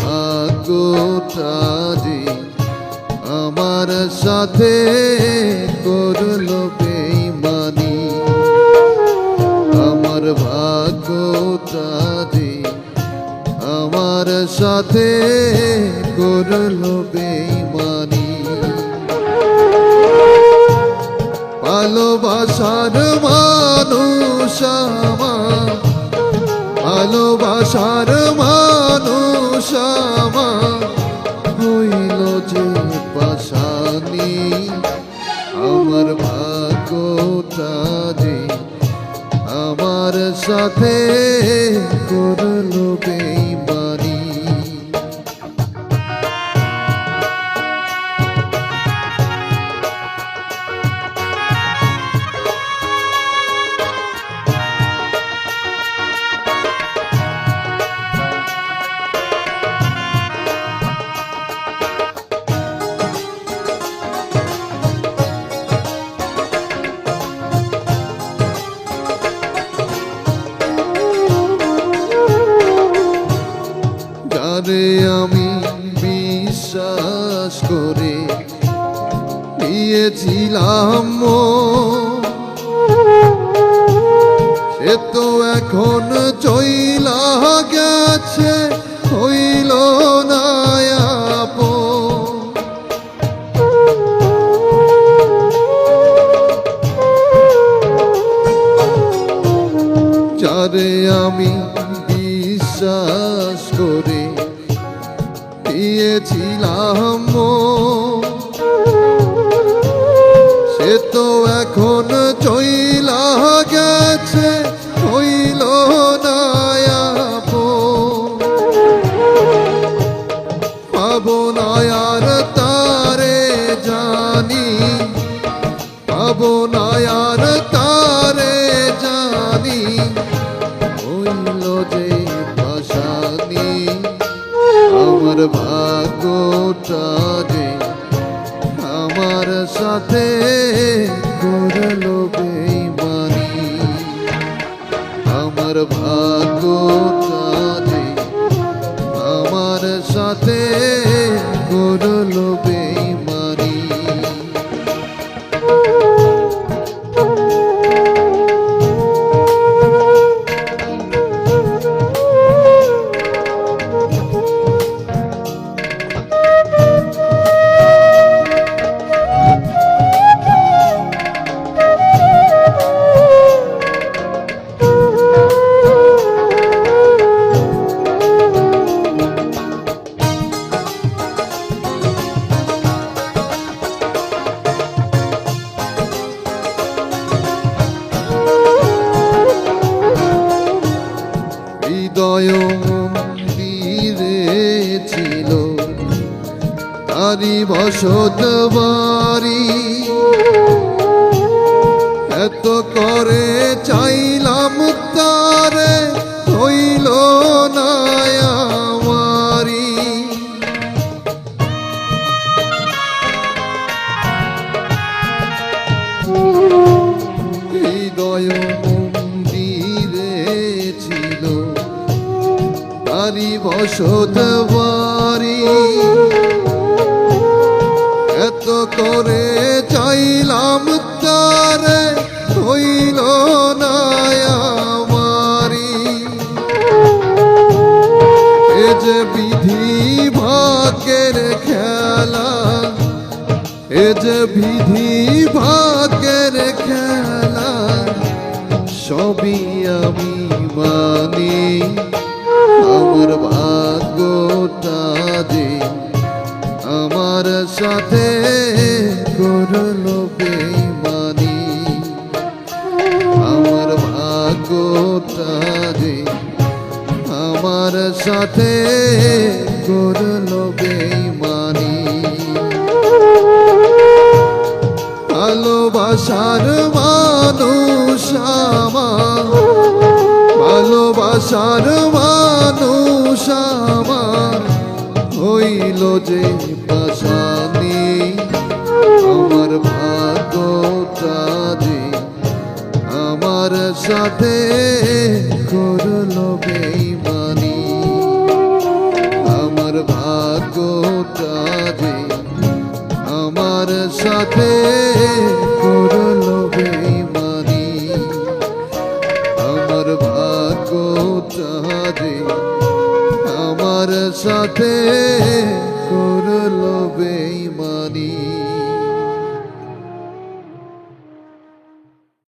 ভাগ্যটারি আমার সাথে করল বেইমানি। আমার ভাগ্যটারি আমার সাথে করল বেইমানি। ভালোবাসার মানুষ আমার, ভালোবাসার মা আমার সাথে করল বেইমানি যারে আমি বিশ্বাস করে নিয়েছিলাম সে তো এখন চইলা গেছে হইল আমি দিয়েছিলাম সে তো এখন চইলা গেছে হইল না। পাবো তারে জানি তারে জানি যে আমার সাথে করল বেমানি আমার ভাগ্য যে আমার সাথে হৃদয় মন্দিরে ছিল তারি বসত বাড়ি। এত করে চাইলাম তারে বসত এত করে চাইলাম তারে হইল না আমারি। এ যে বিধি ভাগ্যের খেলা, এ যে বিধি ভাগ্যের খেলা, সবই আমি মানি। আমার সাথে করল বেমানি আমার ভাগ্যটা আমার সাথে করল বেমানি ভালোবাসার মানুষ আমার, ভালোবাসার মানুষ আমার। হইল যে পাশানি আমার ভাগ যে আমার সাথে করল বেমানি আমার ভাগ যে আমার সাথে করল বেমানি আমার ভাগ যে আমার সাথে করল বেইমানি।